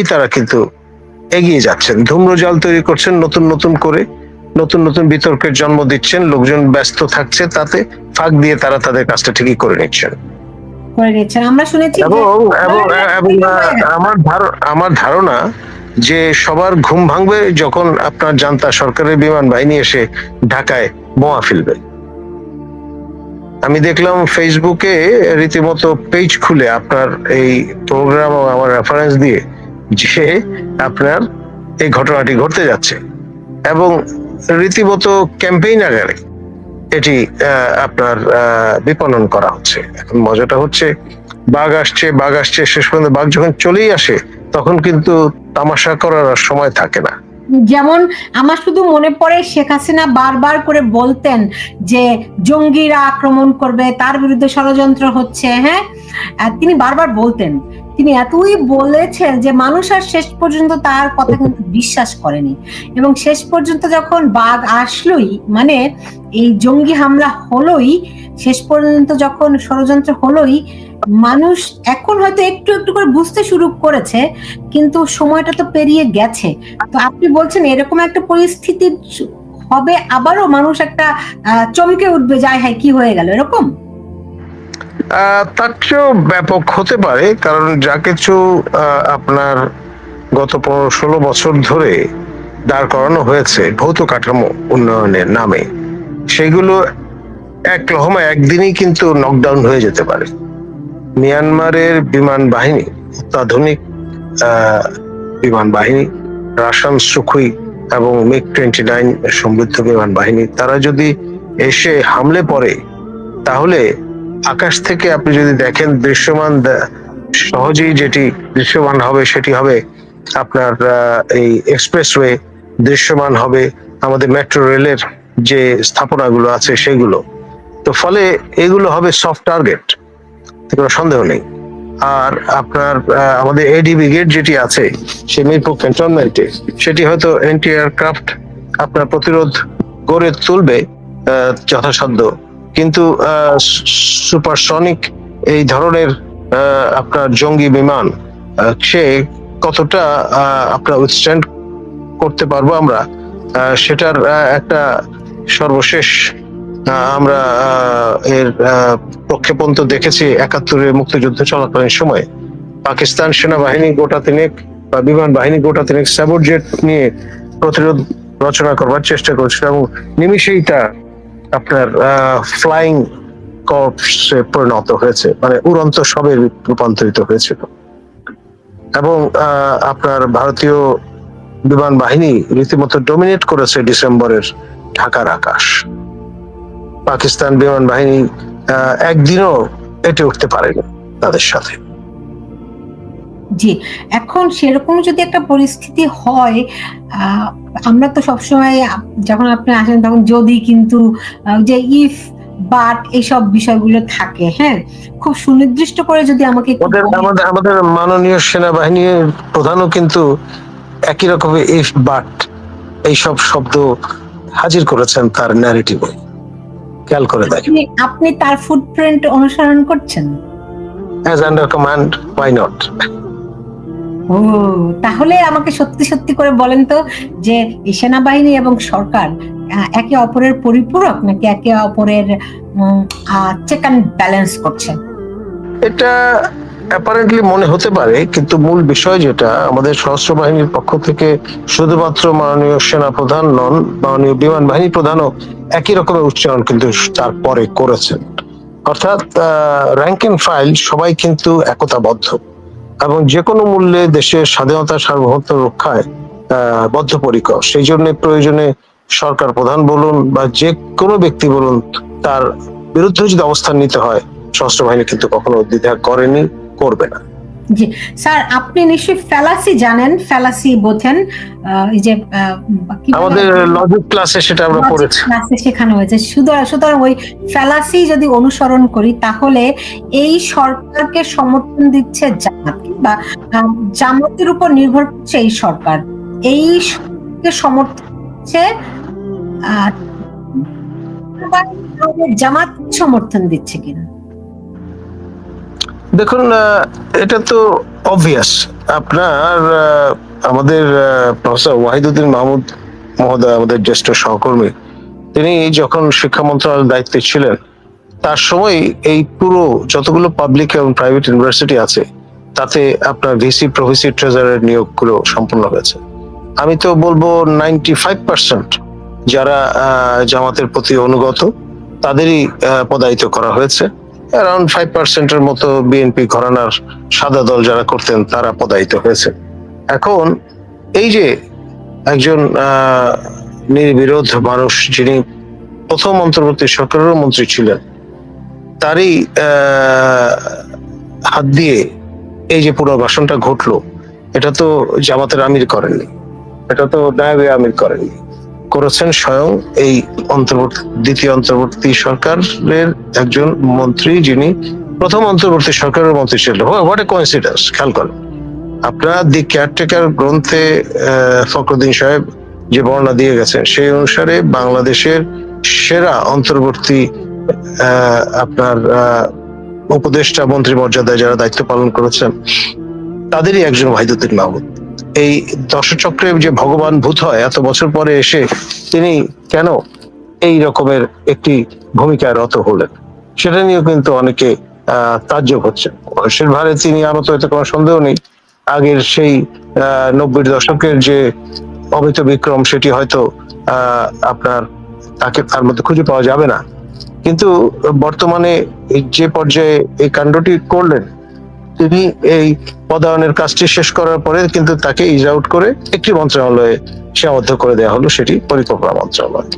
ঠিকই তারা কিন্তু এগিয়ে যাচ্ছেন। ধূম্রজাল তৈরি করছেন নতুন নতুন করে নতুন নতুন বিতর্কের জন্ম দিচ্ছেন লোকজন ব্যস্ত থাকছে তাতে ফাঁক দিয়ে তারা তাদের কাজটা ঠিকই করে নিচ্ছেন। আমরা শুনেছি যে- এবং এবং এবং আমার আমার ধারণা যে সবার ঘুম ভাঙবে যখন আপনার জান্তা সরকারের বিমান বাহিনী এসে ঢাকায় বোমা ফেলবে। আমি দেখলাম ফেসবুকে রীতিমতো পেজ খুলে আপনার এই প্রোগ্রাম আমার রেফারেন্স দিয়ে যে আপনার এই ঘটনাটি ঘটতে যাচ্ছে এবং রীতিমত ক্যাম্পেইন আকারে এটি আপনার বিপণন করা হচ্ছে। এখন মজাটা হচ্ছে, বাঘ আসছে বাঘ আসছে, শেষ পর্যন্ত বাঘ যখন চলেই আসে, তখন কিন্তু তামাশা করার সময় থাকে না। যেমন আমার শুধু মনে পড়ে শেখ হাসিনা বারবার করে বলতেন যে জঙ্গিরা আক্রমণ করবে, তার বিরুদ্ধে ষড়যন্ত্র হচ্ছে হ্যাঁ? তিনি বারবার বলতেন। তিনি এতই বলেছেন যে মানুষ আর শেষ পর্যন্ত তার কথা কিন্তু বিশ্বাস করেনি। এবং শেষ পর্যন্ত যখন বাঘ আসলোই মানে এই জঙ্গি হামলা হলোই, শেষ পর্যন্ত যখন ষড়যন্ত্র হলোই মানুষ এখন হয়তো একটু একটু করে বুঝতে শুরু করেছে, কিন্তু সময়টা তো পেরিয়ে গেছে। তো আপনি বলছেন এরকম একটা পরিস্থিতি হবে আবারও মানুষ একটা চমকে উঠবে যায় হ্যাঁ কি হয়ে গেল? এরকম? তার চেয়েও ব্যাপক হতে পারে, কারণ যা কিছু আপনার গত পনেরো ষোলো বছর ধরে দাঁড় করানো হয়েছে ভৌত কাঠামো উন্নয়নের নামে, সেগুলো এক লহমা একদিনই কিন্তু নকডাউন হয়ে যেতে পারে। মিয়ানমারের বিমান বাহিনী, অত্যাধুনিক বিমান বাহিনী রাশান সুখুই এবং মিগ টোয়েন্টি নাইন সমৃদ্ধ বিমান বাহিনী, তারা যদি এসে হামলে পড়ে, তাহলে আকাশ থেকে আপনি যদি দেখেন দৃশ্যমান সহজেই যেটি দৃশ্যমান হবে, সেটি হবে আপনার এই এক্সপ্রেসওয়ে দৃশ্যমান হবে, আমাদের মেট্রো রেলের যে স্থাপনাগুলো আছে সেগুলো। তো ফলে এগুলো হবে সফট টার্গেট। কোনো সন্দেহ নেই। আর আপনার আমাদের এডি ব্রিগেড যেটি আছে, সে মিরপুর ক্যান্টনমেন্টে, সেটি হয়তো এন্টি এয়ারক্রাফট আপনার প্রতিরোধ গড়ে তুলবে যথাসাধ্য। কিন্তু সুপারসনিক এই ধরনের আপনার জঙ্গি বিমান সে কতটা আপনার উইথস্ট্যান্ড করতে পারব আমরা সেটার একটা সর্বশেষ আমরা এর প্রক্ষেপণ তো দেখেছি একাত্তরের মুক্তিযুদ্ধ চলাকালীন সময়। পাকিস্তান সেনাবাহিনী গোটা তিনেক বা বিমান বাহিনী গোটা তিনেক স্যাবর জেট নিয়ে প্রতিরোধ রচনা করবার চেষ্টা করছিল এবং নিমিষেই তা আপনার ফ্লাইং কর্পসে পরিণত হয়েছে। মানে উড়ন্ত সবে রূপান্তরিত হয়েছিল। এবং আপনার ভারতীয় বিমান বাহিনী রীতিমতো ডমিনেট করেছে ডিসেম্বরের ঢাকার আকাশ। পাকিস্তান বিমান বাহিনী একদিনও এটে উঠতে পারেনি তাদের সাথে। জি এখন সেরকম যদি একটা পরিস্থিতি হয় আমরা তো সবসময় যখন আপনি আসেন তখন যদি কিন্তু যে ইফ বাট এইসব বিষয়গুলো থাকে হ্যাঁ? খুব সুনির্দিষ্ট করে যদি আমাকে। আমাদের আমাদের মাননীয় সেনাবাহিনীর প্রধানও কিন্তু একই রকমের ইফ বাট এইসব শব্দ হাজির করেছেন তার ন্যারেটিভে খেয়াল করে দেখেন। আপনি- তার ফুটপ্রিন্ট অনুসরণ করছেন? As under command why not ও তাহলে আমাকে সত্যি সত্যি করে বলেন তো যে সেনাবাহিনী এবং সরকার একে অপরের পরিপূরক নাকি একে অপরের চেক অ্যান্ড ব্যালেন্স করছে? এটা অ্যাপারেন্টলি মনে হতে পারে, কিন্তু মূল বিষয় যেটা, আমাদের সশস্ত্র বাহিনীর পক্ষ থেকে শুধুমাত্র মাননীয় সেনা প্রধান নন, মাননীয় বিমান বাহিনী প্রধানও একই রকমের উচ্চারণ কিন্তু তারপরে করেছেন। অর্থাৎ র্যাঙ্ক এন্ড ফাইল সবাই কিন্তু একতাবদ্ধ এবং যে কোনো মূল্যে দেশের স্বাধীনতা, সার্বভৌমত্ব রক্ষায় বদ্ধপরিকর। সেই জন্য প্রয়োজনে সরকার প্রধান বলুন বা যে কোনো ব্যক্তি বলুন, তার বিরুদ্ধে যদি অবস্থান নিতে হয়, সশস্ত্র বাহিনী কিন্তু কখনো দ্বিধা করেনি। করবে না। জি। স্যার আপনি নিশ্চয়ই ফ্যালাসি জানেন ফ্যালাসি বোঝেন এই যে? আমাদের লজিক ক্লাসে সেটা আমরা পড়েছি। ক্লাসে শেখানো হয়েছে। সুতরাং সুতরাং ওই ফ্যালাসি যদি অনুসরণ করি তাহলে এই সরকারকে সমর্থন দিচ্ছে জামাত আহ, জামাতের উপর নির্ভর করছে এই সরকার। এই সরকারকে সমর্থন দিচ্ছে জামাত সমর্থন দিচ্ছে কিনা? দেখুন এটা তো অবভিয়াস আপনার আমাদের প্রফেসর ওয়াহিদুদ্দিন মাহমুদ মহোদয়, আমাদের জ্যেষ্ঠ সহকর্মী, তিনি যখন শিক্ষা মন্ত্রণালয়ের দায়িত্বে ছিলেন, তার সময় এই পুরো যতগুলো পাবলিক এবং প্রাইভেট ইউনিভার্সিটি আছে, তাতে আপনার ভিসি প্রভিসি ট্রেজারের নিয়োগগুলো সম্পূর্ণ হয়েছে। আমি তো বলব নাইনটি ফাইভ পার্সেন্ট যারা জামাতের প্রতি অনুগত, তাদেরই পদায়িত করা হয়েছে। অ্যারাউন্ড ফাইভ পার্সেন্টের মতো বিএনপি ঘরানার সাদা দল যারা করতেন, তারা পদায়িত হয়েছে। এখন এই যে একজন নির্বিরোধ মানুষ যিনি প্রথম অন্তর্বর্তী সরকারের মন্ত্রী ছিলেন, তারই হাত দিয়ে এই যে পুনর্বাসনটা ঘটলো, এটা তো জামাতের আমির করেননি, এটা তো নায়বে আমির করেননি। করেছেন স্বয়ং এই অন্তর্বর্তী, দ্বিতীয় অন্তর্বর্তী সরকারের একজন মন্ত্রী যিনি প্রথম অন্তর্বর্তী সরকারের মন্ত্রী ছিলেন। হোয়াট এ কোইন্সিডেন্স খেয়াল করেন। আপনারা দি কেয়ারটেকার গ্রন্থে ফখরুদ্দিন সাহেব যে বর্ণনা দিয়ে গেছেন, সেই অনুসারে বাংলাদেশের সেরা অন্তর্বর্তী আপনার উপদেষ্টা মন্ত্রী মর্যাদায় যারা দায়িত্ব পালন করেছেন, তাদেরই একজন ওয়াহিদুদ্দিন মাহমুদ। এই দশচক্রে যে ভগবান ভূত হয়, এত বছর পরে এসে তিনি কেন এই রকমের একটি ভূমিকায় রত হলেন? সেটা নিয়েও কিন্তু অনেকে তাজ্জব হচ্ছেন। বয়সের ভারে তিনি আরও তো হয়তো কোনো সন্দেহ নেই। আগের সেই নব্বই দশকের যে অমিত বিক্রম, সেটি হয়তো আপনার তাকে তার মধ্যে খুঁজে পাওয়া যাবে না। কিন্তু বর্তমানে যে পর্যায়ে এই কাণ্ডটি করলেন তিনি এই পদায়নের কাজটি শেষ করার পরে কিন্তু তাকে ইজ আউট করে একটি মন্ত্রণালয়ে সীমাবদ্ধ করে দেওয়া হলো, সেটি পরিকল্পনা মন্ত্রণালয়।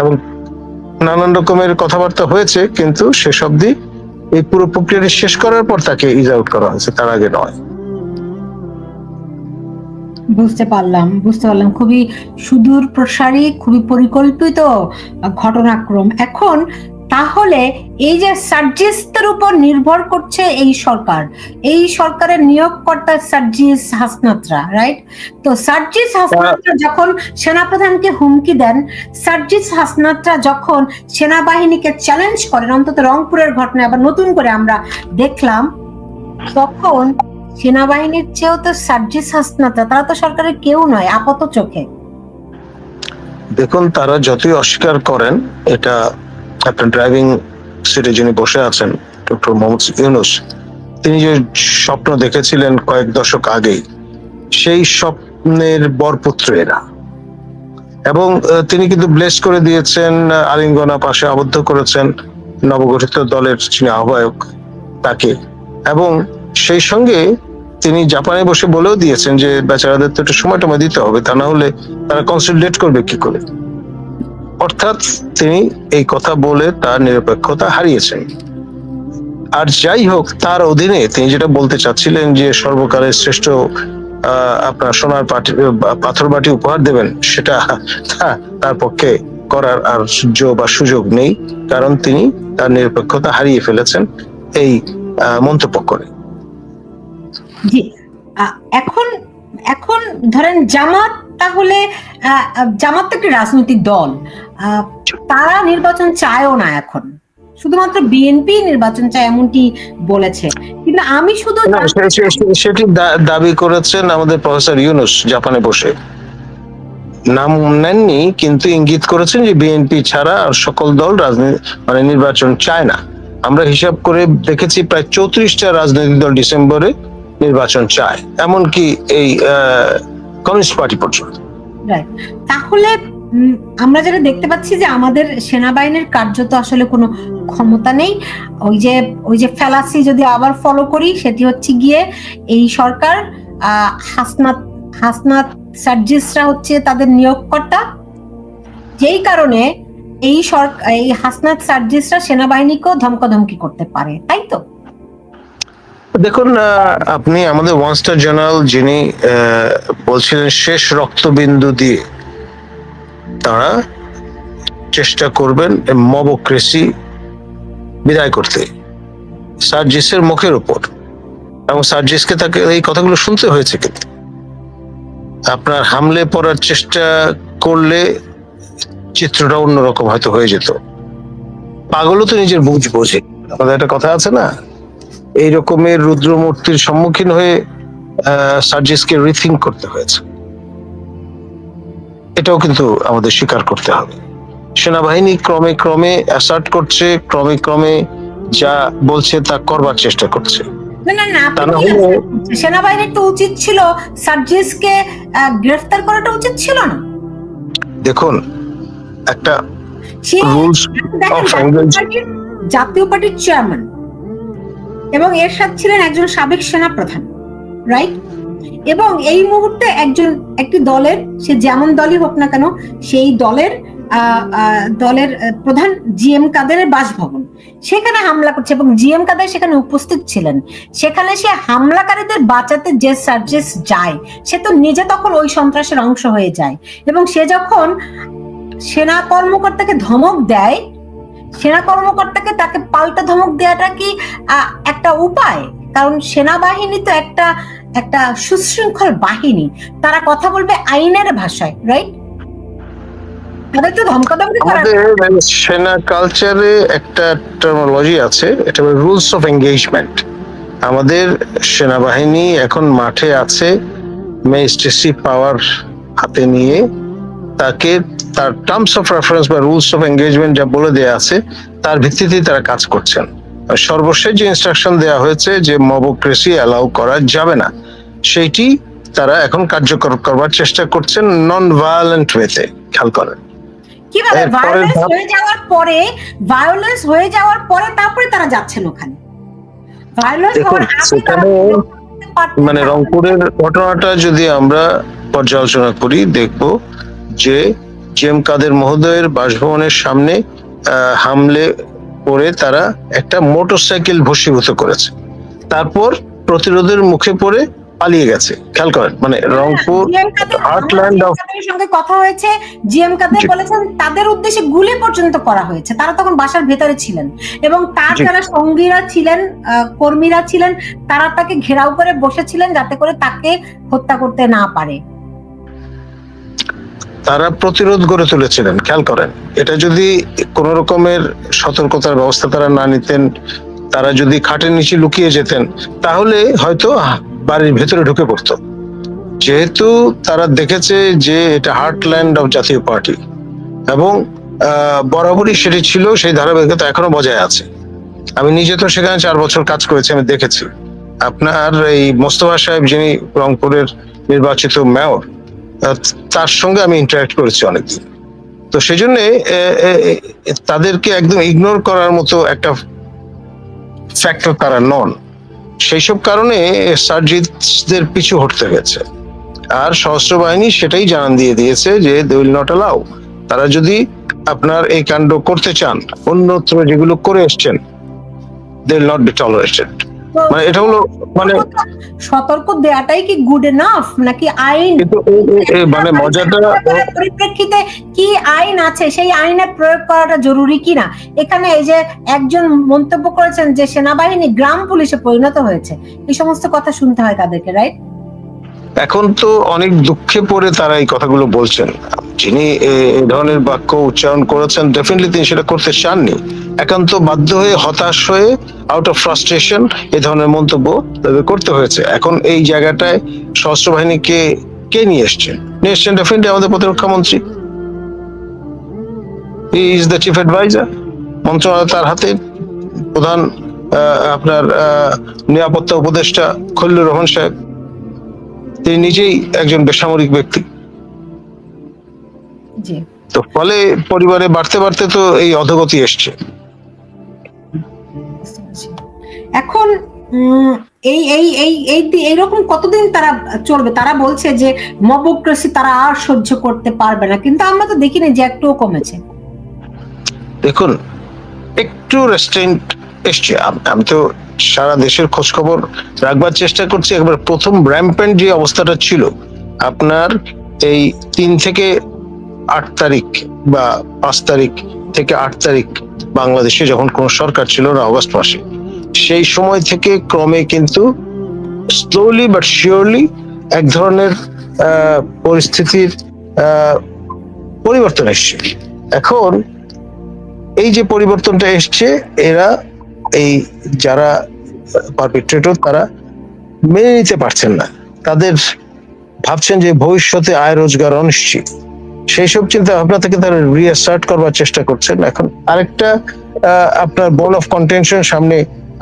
এবং নানান রকমের কথাবার্তা হয়েছে, কিন্তু শেষ অবধি এই পুরো প্রক্রিয়াটি শেষ করার পর তাকে ইজ আউট করা হয়েছে, তার আগে নয়। বুঝতে পারলাম বুঝতে পারলাম। খুবই সুদূর প্রসারী খুবই পরিকল্পিত ঘটনাক্রম। এখন তাহলে এই যে সার্জিস্টের উপর নির্ভর করছে এই সরকার এই সরকারের নিয়োগকর্তা সার্জিস হাসনাত্রা রাইট তো সার্জিস হাসনাত্রা যখন সেনাপ্রধানকে হুমকি দেন সার্জিস হাসনাত্রা যখন সেনাবাহিনীকে চ্যালেঞ্জ করেন অন্তত রংপুরের ঘটনা আবার নতুন করে আমরা দেখলাম তখন সেনাবাহিনীর চেয়েও তো সার্জিস হাসনাত্রা তারা তো সরকারের কেউ নয় আপাত চোখে। দেখুন তারা যতই অস্বীকার করেন এটা আপনার ড্রাইভিং সিটে যিনি বসে আছেন ডক্টর মোহাম্মদ ইউনুস, তিনি যে স্বপ্ন দেখেছিলেন কয়েক দশক আগেই, সেই স্বপ্নের বরপুত্র এরা। এবং তিনি কিন্তু ব্লেস করে দিয়েছেন আলিঙ্গনা পাশে আবদ্ধ করেছেন নবগঠিত দলের যিনি আহ্বায়ক তাকে। এবং সেই সঙ্গে তিনি জাপানে বসে বলেও দিয়েছেন যে, বেচারাদের তো একটু সময় টময় দিতে হবে, তা না হলে তারা কনসিডারেট করবে কি করে? অর্থাৎ তিনি এই কথা বলে তার নিরপেক্ষতা হারিয়েছেন। আর যাই হোক, তার অধীনে তিনি যেটা বলতে চাচ্ছিলেন যে সর্বকালের শ্রেষ্ঠ আপনার সোনার পাটি, পাথর বাটি উপহার দেবেন, সেটা তার পক্ষে করার আর সুযোগ বা সুযোগ নেই, কারণ তিনি তার নিরপেক্ষতা হারিয়ে ফেলেছেন এই মন্তব্য করে। এখন এখন ধরেন জামাত তাহলে জামাত তো একটি রাজনৈতিক দল তারা নির্বাচন চায়ও না এখন। শুধুমাত্র বিএনপি নির্বাচন চায় এমনটি বলেছে। কিন্তু আমি শুধু সেটি দাবি করেছেন আমাদের প্রফেসর ইউনুস জাপানে বসে। নাম নেননি কিন্তু ইঙ্গিত করেছেন যে বিএনপি ছাড়া আর সকল দল রাজনীতি মানে নির্বাচন চায় না। আমরা হিসাব করে দেখেছি প্রায় চৌত্রিশটা রাজনৈতিক দল ডিসেম্বরে নির্বাচন চায়। এমনকি এই কমিউনিস্ট পার্টি পর্যন্ত. তাহলে আমরা যেটা দেখতে পাচ্ছি যে আমাদের সেনাবাহিনীর কার্য তো আসলে কোনো ক্ষমতা নেই। ওই যে ওই যে ফেলাসি যদি আবার ফলো করি, সেটি হচ্ছে গিয়ে এই সরকার হাসনাত হাসনাত সার্জিসরা হচ্ছে তাদের নিয়োগকর্তা। যেই কারণে এই সরকার এই হাসনাত সার্জিসরা সেনাবাহিনীকেও ধমকাধমকি করতে পারে, তাই তো? দেখুন আপনি আমাদের ওয়ান স্টার জেনারেল যিনি বলছিলেন শেষ রক্তবিন্দু দিয়ে তারা চেষ্টা করবেন মবক্রেসি বিদায় করতে। সার্জিসের মুখের উপর। এবং সার্জিসকে তাকে এই কথাগুলো শুনতে হয়েছে কিন্তু। আপনার হামলে পড়ার চেষ্টা করলে চিত্রটা অন্যরকম হয়তো হয়ে যেত। পাগলও তো নিজের বুঝ বোঝে। আমাদের একটা কথা আছে না? এই রকমের রুদ্রমূর্তির সম্মুখীন হয়ে সার্জিসকে রিথিং করতে হয়েছে। এটাও কিন্তু আমাদের স্বীকার করতে হবে। সেনাবাহিনী ক্রমে ক্রমে অ্যাসার্ট করছে ক্রমে ক্রমে যা বলছে তা করবার চেষ্টা করছে? সেনাবাহিনীর তো উচিত ছিল সার্জিসকে গ্রেফতার করাটা উচিত ছিল না? দেখুন একটা রুলস জাতীয় পার্টির চেয়ারম্যান এবং এর সাথে ছিলেন একজন সাবেক সেনা প্রধান রাইট এবং এই মুহূর্তে একজন, একটি দলের, সে যেমন দলই হোক না কেন, সেই দলের দলের প্রধান জিএম কাদেরের বাসভবন। সেখানে হামলা করছে এবং জিএম কাদের সেখানে উপস্থিত ছিলেন। সেখানে সে হামলাকারীদের বাঁচাতে যে সার্জেস যায়, সে তো নিজে তখন ওই সন্ত্রাসের অংশ হয়ে যায়। এবং সে যখন সেনা কর্মকর্তাকে ধমক দেয়, সেনা কর্মকর্তাকে তাকে পাল্টা ধমক দেওয়াটা কি একটা উপায়? কারণ সেনাবাহিনী তো একটা একটা সুশৃঙ্খল বাহিনী। তারা কথা বলবে আইনের ভাষায় রাইট আমাদের সেনা কালচারে একটা টার্মোলজি আছে, এটা রুলস অফ এঙ্গেজমেন্ট আমাদের সেনাবাহিনী এখন মাঠে আছে ম্যাজিস্ট্রেসি পাওয়ার হাতে নিয়ে। তাকে তার টার্মস অফ রেফারেন্স বা রুলস অফ এঙ্গেজমেন্ট যা বলে দেয়া আছে, তার ভিত্তিতেই তারা কাজ করছেন। সর্বশেষ যে ইনস্ট্রাকশন দেওয়া হয়েছে যে মবোক্রেসি অ্যালাউ করা যাবে না সেইটি তারা এখন কার্যকর করবার চেষ্টা করছেন নন ভায়োলেন্ট ওয়েতে খেয়াল করেন। কীভাবে? ভায়োলেন্স হয়ে যাওয়ার পরে ভায়োলেন্স হয়ে যাওয়ার পরে তারপরে তারা যাচ্ছেন ওখানে। ভায়োলেন্স হওয়ার আগে তারা সেখানে পারতেন মানে রংপুরের ঘটনাটা যদি আমরা পর্যালোচনা করি দেখব যে জেম কাদের মহোদয়ের বাসভবনের সামনে আহ, হামলে পড়ে তারা একটা মোটরসাইকেল ভস্মীভূত করেছে। তারপর প্রতিরোধের মুখে পড়ে পালিয়ে গেছে। খেয়াল করেন মানে রংপুর heartland GM of- কাদের সঙ্গে কথা হয়েছে। জিএম কাদের। বলেছেন তাদের উদ্দেশ্যে গুলি পর্যন্ত করা হয়েছে। তারা তখন বাসার ভেতরে ছিলেন এবং তার যারা সঙ্গীরা ছিলেন কর্মীরা ছিলেন তারা তাকে ঘেরাও করে বসেছিলেন যাতে করে তাকে হত্যা করতে না পারে। তারা প্রতিরোধ গড়ে তুলেছিলেন, খেয়াল করেন। এটা যদি কোন রকমের সতর্কতার ব্যবস্থা তারা না নিতেন, তারা যদি খাটের নিচে লুকিয়ে যেতেন, তাহলে হয়তো বাড়ির ভেতরে ঢুকে পড়তো। যেহেতু তারা দেখেছে যে এটা হার্টল্যান্ড অফ জাতীয় পার্টি এবং বরাবরই সেটি ছিল, সেই ধারাবাহিকতা এখনও বজায় আছে। আমি নিজে তো সেখানে চার বছর কাজ করেছি, আমি দেখেছি। আপনার এই মোস্তফা সাহেব যিনি রংপুরের নির্বাচিত মেয়র তার সঙ্গে আমি ইন্টারাক্ট করেছি অনেকদিন। তো সেই জন্য তাদেরকে একদম ইগনোর করার মতো একটা ফ্যাক্টর তারা নন। সেই সব কারণে সার্জিতদের পিছু হটতে হয়েছে। আর সশস্ত্র বাহিনী সেটাই জানান দিয়ে দিয়েছে যে দে নট অ্যালাউ তারা যদি আপনার এই কাণ্ড করতে চান, অন্যত্র যেগুলো করে এসছেন they will not be tolerated মানে এটা হলো মানে সতর্ক দেয়াটাই কি গুড এনাফ নাকি আইন? মানে মজাটা পরিপ্রেক্ষিতে কি আইন আছে? সেই আইনে প্রয়োগ করাটা জরুরি কিনা? এখানে এই যে একজন মন্তব্য করেছেন যে সেনাবাহিনী গ্রাম পুলিশে পরিণত হয়েছে। এই সমস্ত কথা শুনতে হয় তাদেরকে রাইট এখন তো অনেক দুঃখে পড়ে তারা এই কথাগুলো বলছেন। যিনি এই ধরনের বাক্য উচ্চারণ করেছেন ডেফিনেটলি তিনি সেটা করতে চাননি। একান্ত বাধ্য হয়ে, হতাশ হয়ে আউট অফ ফ্রাস্ট্রেশন এ ধরনের মন্তব্য করতে হয়েছে। এখন এই জায়গাটায় সশস্ত্র বাহিনীকে কে নিয়ে এসছেন নিয়ে এসছেন ডেফিনেটলি আমাদের প্রতিরক্ষা মন্ত্রী। ইজ দ্য চিফ অ্যাডভাইজার মন্ত্রণালয় তার হাতে। প্রধান আপনার নিরাপত্তা উপদেষ্টা খল্লুর রহমান সাহেব। তিনি নিজেই একজন বেসামরিক ব্যক্তি। তো ফলে পরিবারে বাড়তে বাড়তে তো এই অধগতি এসছে। এখন উম, এই এই এই এই এইরকম কতদিন তারা চলবে? তারা বলছে যে মবক্রেসি তারা আর সহ্য করতে পারবে না কিন্তু আমরা তো দেখিনি যে একটুও কমেছে। দেখুন একটু রেস্টুরেন্ট এসছে। আমি তো সারা দেশের খোঁজ খবর রাখবার চেষ্টা করছি। একবার প্রথম র্যাম্পেন্ট যে অবস্থাটা ছিল, আপনার এই তিন থেকে আট তারিখ বা পাঁচ তারিখ থেকে আট তারিখ বাংলাদেশে যখন কোনো সরকার ছিল না অগস্ট মাসে, সেই সময় থেকে ক্রমে কিন্তু স্লোলি বাট শিওরলি এক ধরনের পরিস্থিতির পরিবর্তন এসছে। এখন এই যে পরিবর্তনটা এসছে, এরা এই যারা পারপিট্রেটর তারা মেনে নিতে পারছেন না। তাদের ভাবছেন যে ভবিষ্যতে আয় রোজগার অনিশ্চিত। সেই সব চিন্তা ভাবনা থেকে তারা রিস্টার্ট করবার চেষ্টা করছেন। এখন আরেকটা আপনার বল অফ কন্টেনশন সামনে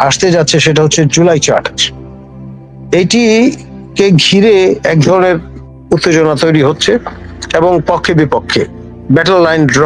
আসতে যাচ্ছে, সেটা হচ্ছে জুলাই চার্টার এইটি কে ঘিরে এক ধরনের উত্তেজনা তৈরি হচ্ছে এবং পক্ষে বিপক্ষে। Battle line draw